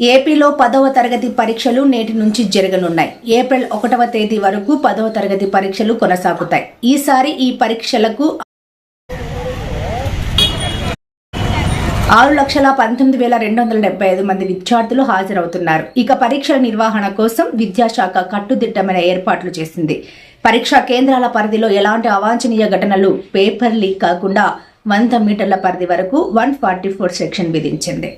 ఏపీలో పదవ తరగతి పరీక్షలు నేటి నుంచి జరగనున్నాయి. ఏప్రిల్ ఒకటవ తేదీ వరకు పదవ తరగతి పరీక్షలు కొనసాగుతాయి. ఈసారి ఈ పరీక్షలకు ఆరు లక్షల పంతొమ్మిది వేల రెండు వందల డెబ్బై ఐదు మంది విద్యార్థులు హాజరవుతున్నారు. ఇక పరీక్షల నిర్వహణ కోసం విద్యాశాఖ కట్టుదిట్టమైన ఏర్పాట్లు చేసింది. పరీక్షా కేంద్రాల పరిధిలో ఎలాంటి అవాంఛనీయ ఘటనలు పేపర్ లీక్ కాకుండా వంద మీటర్ల పరిధి వరకు వన్ ఫార్టీ ఫోర్ సెక్షన్ విధించింది.